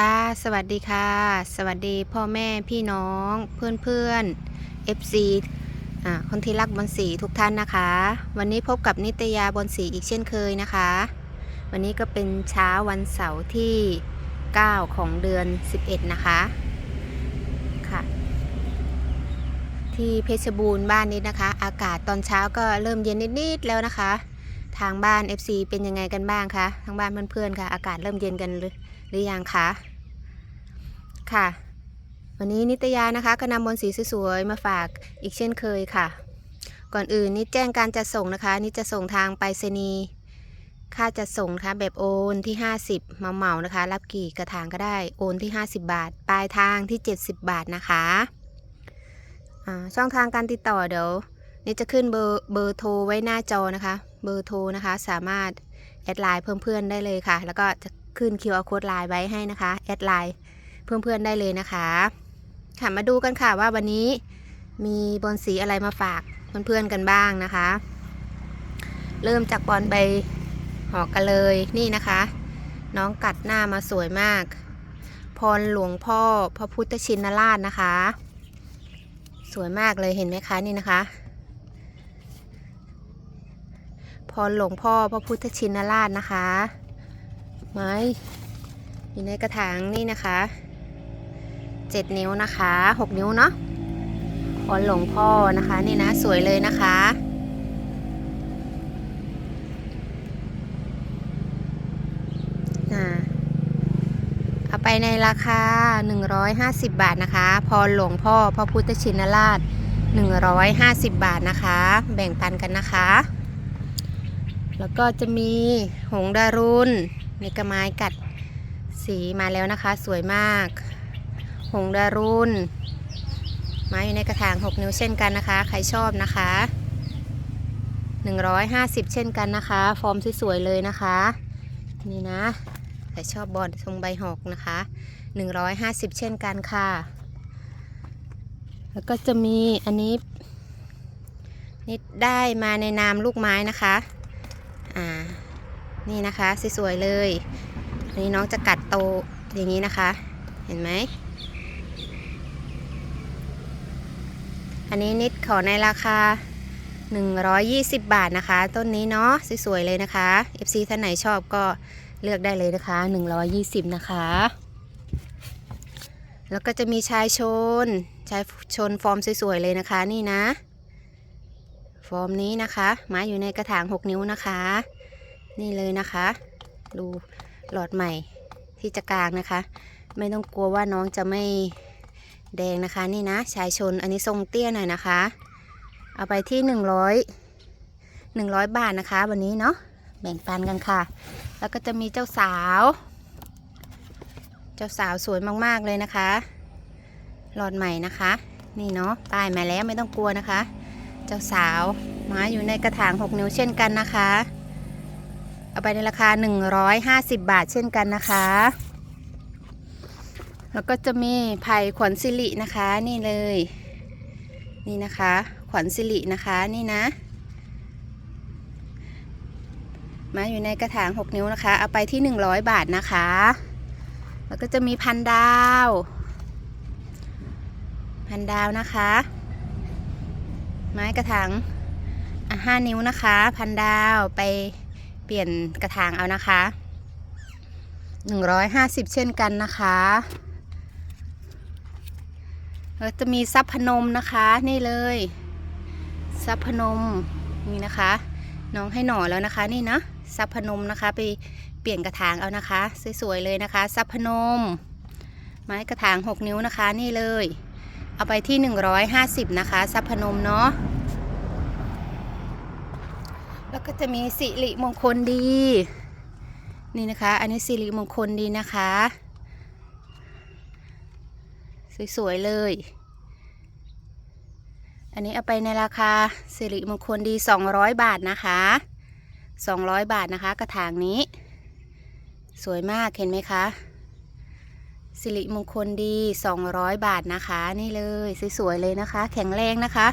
ค่ะ สวัสดีค่ะ สวัสดีพ่อแม่พี่น้องเพื่อนเพื่อนๆ FC อ่าคนที่รักบอลสีทุกท่านนะคะ วันนี้พบกับนิตยาบอลสีอีกเช่นเคยนะคะ วันนี้ก็เป็นเช้าวันเสาร์ที่ 9 ของเดือน 11 นะคะค่ะ ที่เพชรบูรณ์บ้านนี้นะคะ อากาศตอนเช้าก็เริ่มเย็นนิดๆแล้วนะคะ ทางบ้าน FC เป็นยังไงกันบ้างคะทางบ้านเพื่อนๆค่ะ อากาศเริ่มเย็นกันหรือ หรือยังคะค่ะ วันนี้นิตยานะคะก็นำบนสีสวยๆมาฝากอีกเช่นเคยค่ะ ก่อนอื่นนิดแจ้งการจัดส่งนะคะนิดจะส่งทางไปรษณีย์ค่าจัดส่งนะคะแบบโอนที่ 50 มาเหมานะคะ รับกี่กระถางก็ได้โอนที่ 50 บาท ปลายทางที่ 70 บาทนะคะอ่าช่องทางการติดต่อเดี๋ยวนิดจะขึ้นเบอร์เบอร์โทรไว้หน้าจอนะคะ เบอร์โทรนะคะสามารถแอดไลน์เพิ่มเพื่อนได้เลยค่ะ แล้วก็จะ ขึ้น QR code ไลน์ไว้ให้นะคะ แอดไลน์เพื่อนๆได้เลยนะคะ ค่ะมาดูกันค่ะว่าวันนี้มีบอลสีอะไรมาฝากเพื่อนๆกันบ้างนะคะ เริ่มจากบอลใบหอกกันเลยนี่นะคะ น้องกัดหน้ามาสวยมาก พรหลวงพ่อพระพุทธชินราชนะคะ สวยมากเลยเห็นไหมคะนี่นะคะพรหลวงพ่อพระพุทธชินราชนะคะ ไม้อยู่ในกระถางนี่นะคะเจ็ดนิ้วนะคะหกนิ้วเนาะพรหลวงพ่อนะคะนี่นะสวยเลยนะคะอ่าเอาไปในราคา 150 บาทนะคะพรหลวงพ่อพระพุทธชินราช 150 บาทนะคะ แบ่งปันกันนะคะ แล้วก็จะมีหงดารุณ นี่กระไม้กัดสีมาแล้วนะคะ สวยมาก หงดารุณไม้อยู่ในกระถาง 6 นิ้วเช่นกันนะคะ ใครชอบนะคะ 150 เช่นกันนะคะ ฟอร์มสวยๆเลยนะคะ นี่นะ ใครชอบบอลทรงใบหอกนะคะ 150 เช่นกันค่ะ แล้วก็จะมีอันนี้นี่ได้มาในนามลูกไม้นะคะ อ่า นี่นะคะสวยๆเลยอันนี้น้องจะกัดโตอย่างนี้นะคะ เห็นไหมอันนี้นิดขอในราคา 120 บาทนะคะ ต้นนี้เนาะสวยๆเลยนะคะ FC ท่านไหนชอบก็เลือกได้เลยนะคะ 120 นะคะ แล้วก็จะมีชายชน ชายชนฟอร์มสวยๆเลยนะคะนี่นะ ฟอร์มนี้นะคะไม้อยู่ในกระถาง 6 นิ้วนะคะ นี่เลยนะคะดูหลอดใหม่ที่จะกลางนะคะ ไม่ต้องกลัวว่าน้องจะไม่แดงนะคะ นี่นะชายชนอันนี้ทรงเตี้ยหน่อยนะคะ เอาไปที่ 100 100 บาทนะคะ วันนี้เนาะแบ่งปันกันค่ะ แล้วก็จะมีเจ้าสาว เจ้าสาวสวยมากๆเลยนะคะ หลอดใหม่นะคะ นี่เนาะป้ายมาแล้วไม่ต้องกลัวนะคะ เจ้าสาวม้อยู่ในกระถาง 6 นิ้วเช่นกันนะคะ เอาไปในราคา 150 บาทเช่นกันนะคะ แล้วก็จะมีไผ่ขวัญสิรินะคะนี่เลย นี่นะคะ ขวัญสิรินะคะนี่นะ มาอยู่ในกระถาง 6 นิ้วนะคะ เอาไปที่ 100 บาทนะคะ แล้วก็จะมีพันดาว พันดาวนะคะ ไม้กระถางห้านิ้วนะคะ พันดาวไป เปลี่ยนกระถางเอานะคะหนึ่งร้อยห้าสิบเช่นกันนะคะแล้วจะมีซับพนมนะคะนี่เลยซับพนมนี่นะคะ น้องให้หน่อแล้วนะคะนี่นะซับพนมนะคะ ไปเปลี่ยนกระถางเอานะคะ สวยๆเลยนะคะซับพนม ไม้กระถาง 6 นิ้วนะคะนี่เลย เอาไปที่ 150 นะคะซับพนมเนาะ แล้วก็จะมีสิริมงคลดี นี่นะคะ อันนี้สิริมงคลดีนะคะ สวยๆเลย อันนี้เอาไปในราคาสิริมงคลดี 200 บาทนะคะ 200 บาทนะคะ กระถางนี้ สวยมากเห็นไหมคะสิริมงคลดี 200 บาทนะคะ นี่เลย สวยๆเลยนะคะ แข็งแรงนะคะ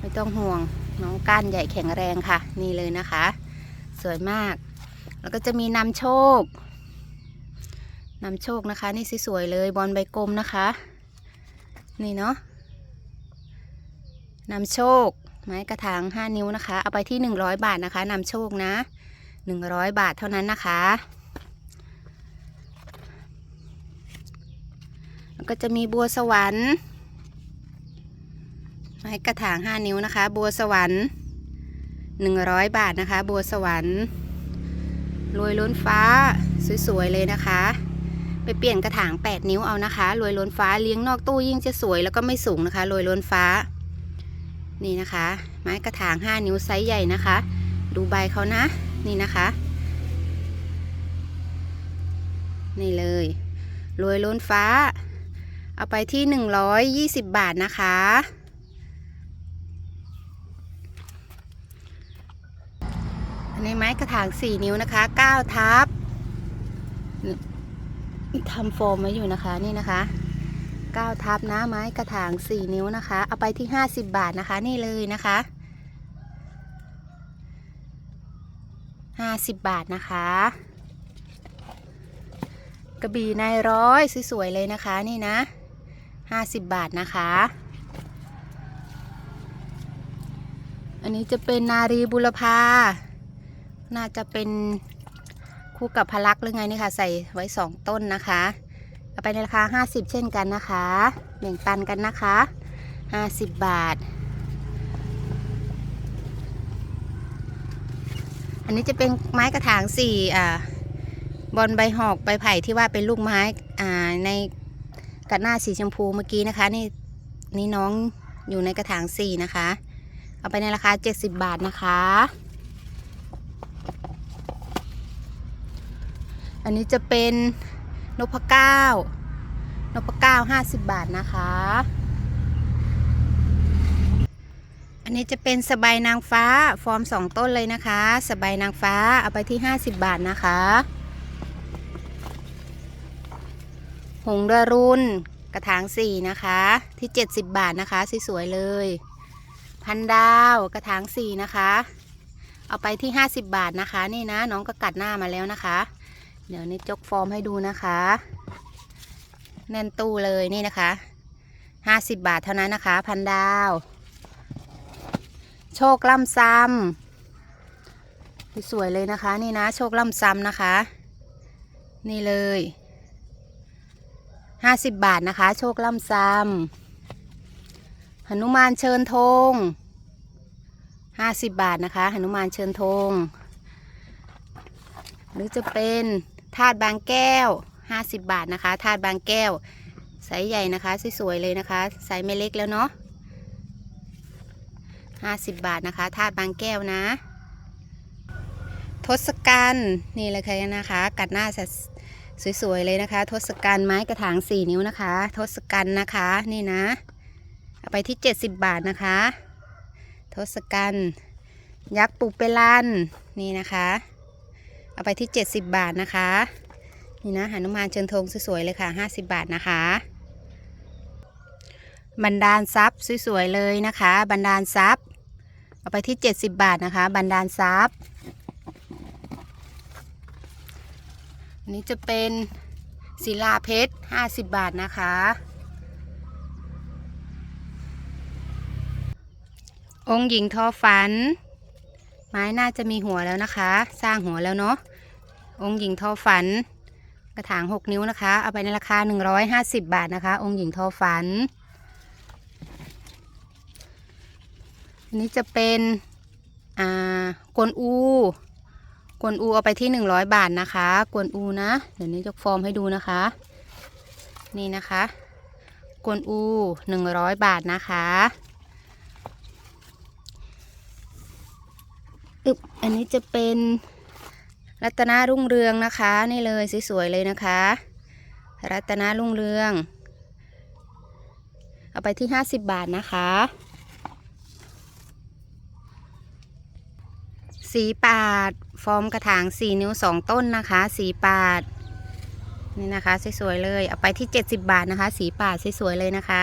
ไม่ต้องห่วง น้องก้านใหญ่แข็งแรงค่ะ นี่เลยนะคะ สวยมาก แล้วก็จะมีนำโชคนำโชคนะคะ นี่สวยๆเลยบอลใบกลมนะคะ นี่เนาะนำโชค ไม้กระถาง 5 นิ้วนะคะ เอาไปที่ 100 บาทนะคะนำโชคนะ 100 บาทเท่านั้นนะคะ แล้วก็จะมีบัวสวรรค์ ไม้กระถาง 5 นิ้วนะคะ บัวสวรรค์ 100 บาทนะคะ บัวสวรรค์รวยล้นฟ้าสวยๆเลยนะคะ ไปเปลี่ยนกระถาง 8 นิ้วเอานะคะรวยล้นฟ้าเลี้ยงนอกตู้ยิ่งจะสวยแล้วก็ไม่สูงนะคะรวยล้นฟ้า นี่นะคะ ไม้กระถาง 5 นิ้วไซส์ใหญ่นะคะ ดูใบเขานะ นี่นะคะ นี่เลยรวยล้นฟ้า เอาไปที่ 120 บาทนะคะ อันไม้กระถาง4นิ้วนะคะ9ทับทำโฟมไว้อยู่นะคะนี่นะคะ9ทับนะไม้กระถาง4นิ้วนะคะ เอาไปที่50บาทนะคะนี่เลยนะคะ50บาทนะคะกระบี่นายร้อยสวยๆเลยนะคะนี่นะ50บาทนะคะ อันนี้จะเป็นนารีบุรพา น่าจะเป็นคู่กับพลักหรือไงนี่ค่ะ ใส่ไว้2ต้นนะคะเอาไปในราคา50เช่นกันนะคะแบ่งปันกันนะคะ50บบาท อันนี้จะเป็นไม้กระถางสี่อ่าบอลใบหอกใบไผ่ที่ว่าเป็นลูกไม้อ่าในกระหน้าสีชมพูเมื่อกี้นะคะนี่นี่น้องอยู่ในกระถางสี่นะคะ เอาไปในราคา 70 บาทนะคะ อันนี้จะเป็นนพเก้านพเก้าห้าสิบบาทนะคะ อันนี้จะเป็นสบายนางฟ้าฟอร์มสองต้นเลยนะคะ สบายนางฟ้าเอาไปที่50บบาทนะคะ หงดารุนกระถางสี่นะคะ ที่70บบาทนะคะสวยๆเลย พันดาวกระถางสี่นะคะ เอาไปที่50บาทนะคะ นี่นะน้องก็กัดหน้ามาแล้วนะคะ เดี๋ยวนี้จกฟอร์มให้ดูนะคะ แน่นตู้เลยนี่นะคะ50บาทเท่านั้นนะคะ พันดาว โชคล่ำซ้ำสวยเลยนะคะ นี่นะโชคล่ำซ้ำนะคะ นี่เลย50บาทนะคะ โชคล่ำซ้ำหนุมานเชิญธง50บาทนะคะหนุมานเชิญธงหรือจะเป็น ธาตุบางแก้ว 50 บาทนะคะธาตุบางแก้วไซส์ใหญ่นะคะสวยๆเลยนะคะไซส์ไม่เล็กแล้วเนาะ50 บาทนะคะธาตุบางแก้วนะ ทศกัณฐ์นี่เลยค่ะนะคะ กัดหน้าสวยๆเลยนะคะ ทศกัณฐ์ไม้กระถาง 4 นิ้วนะคะ ทศกัณฐ์นะคะนี่นะ เอาไปที่ 70 บาทนะคะ ทศกัณฐ์ยักษ์ปุกเปลันนี่นะคะ เอาไปที่ 70 บาทนะคะ นี่นะหนุมานเชิญธงสวยๆเลยค่ะ 50 บาทนะคะบันดาลทรัพย์สวยๆเลยนะคะบันดาลทรัพย์เอาไปที่ 70 บาทนะคะบันดาลทรัพย์อันนี้จะเป็นศิลาเพชร 50 บาทนะคะ องค์หญิงทอฝัน ไม้น่าจะมีหัวแล้วนะคะ สร้างหัวแล้วเนาะ องค์หญิงทอฝัน กระถาง6นิ้วนะคะ เอาไปในราคา150บาทนะคะ องค์หญิงทอฝัน อันนี้จะเป็นอ่ากวนอูกวนอูเอาไปที่100บาทนะคะกวนอูนะ เดี๋ยวนี้ยกฟอร์มให้ดูนะคะ นี่นะคะกวนอู100บาทนะคะอึบอันนี้จะเป็น รัตนารุ่งเรืองนะคะ นี่เลยสวยๆเลยนะคะ รัตนารุ่งเรือง เอาไปที่50บบาทนะคะ สีปาด ฟอร์มกระถาง4นิ้ว2ต้นนะคะ สีปาด นี่นะคะสวยๆเลย เอาไปที่70บบาทนะคะ สีปาดสวยๆเลยนะคะ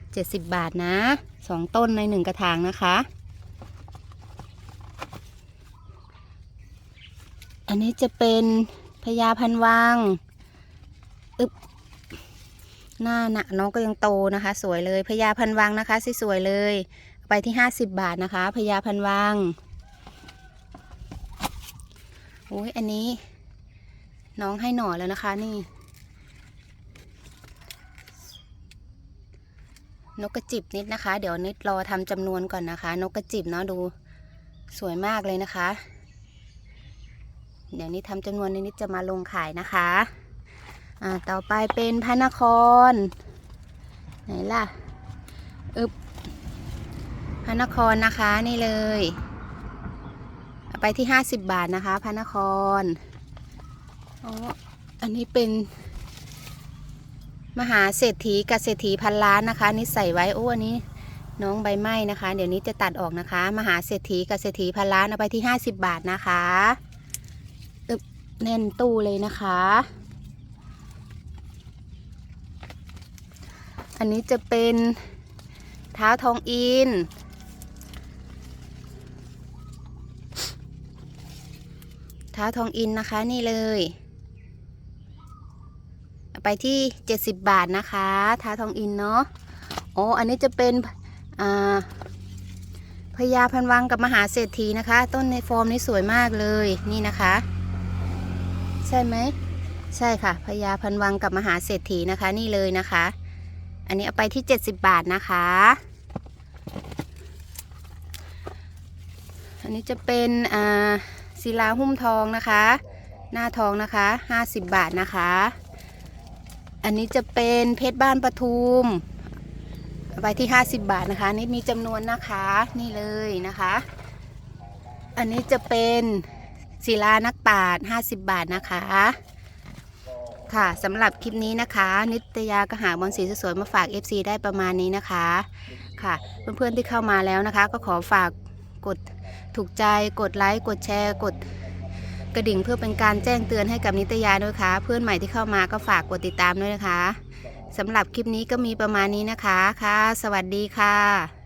70บบาทนะ2ต้นใน1กระถางนะคะ อันนี้จะเป็นพญาพันวังอึบหน้าหนะน้องก็ยังโตนะคะ สวยเลยพญาพันวังนะคะสวยๆเลย ไปที่ห้าสิบบาทนะคะพญาพันวังโอ้ยอันนี้ น้องให้หน่อแล้วนะคะนี่ นกกระจิบนิดนะคะ เดี๋ยวนิดรอทำจำนวนก่อนนะคะ นกกระจิบเนาะดูสวยมากเลยนะคะ เดี๋ยวนี้ทำจำนวนนิดจะมาลงขายนะคะอ่าต่อไปเป็นพระนคร ไหนล่ะอึบพระนครนะคะนี่เลยเไปที่50บบาทนะคะพระนครอ๋ออันนี้เป็นมหาเศรษฐีกับเศรษฐีพันล้านนะคะนี่ใส่ไว้โอ้อันนี้น้องใบไม้นะคะ เดี๋ยวนี้จะตัดออกนะคะ มหาเศรษฐีกับเศรษฐีพันล้านเอาไปที่ 50 บาทนะคะ แน่นตู้เลยนะคะ อันนี้จะเป็นเท้าทองอิน เท้าทองอินนะคะนี่เลย ไปที่ 70 บาทนะคะเท้าทองอินเนาะ โอ้อันนี้จะเป็นอ่าพญาพันวังกับมหาเศรษฐีนะคะ ต้นในฟอร์มนี้สวยมากเลยนี่นะคะ ใช่ไหมใช่ค่ะพญาพันวังกับมหาเศรษฐีนะคะนี่เลยนะคะ อันนี้เอาไปที่ 70 บาทนะคะ อันนี้จะเป็นอ่าศิลาหุ้มทองนะคะ หน้าทองนะคะ 50 บาทนะคะ อันนี้จะเป็นเพชรบ้านปทุมเอาไปที่ 50 บาทนะคะนี่มีจำนวนนะคะนี่เลยนะคะ อันนี้จะเป็น ศิลานักปราชญ์50 บาทนะคะ ค่ะสำหรับคลิปนี้นะคะ นิตยาก็หาบอลสีสวยๆมาฝาก FC ได้ประมาณนี้นะคะ ค่ะ เพื่อนๆที่เข้ามาแล้วนะคะ ก็ขอฝากกดถูกใจกดไลค์กดแชร์กดกระดิ่งเพื่อเป็นการแจ้งเตือนให้กับนิตยาด้วยค่ะ เพื่อนใหม่ที่เข้ามาก็ฝากกดติดตามด้วยนะคะสำหรับคลิปนี้ก็มีประมาณนี้นะคะค่ะ สวัสดีค่ะ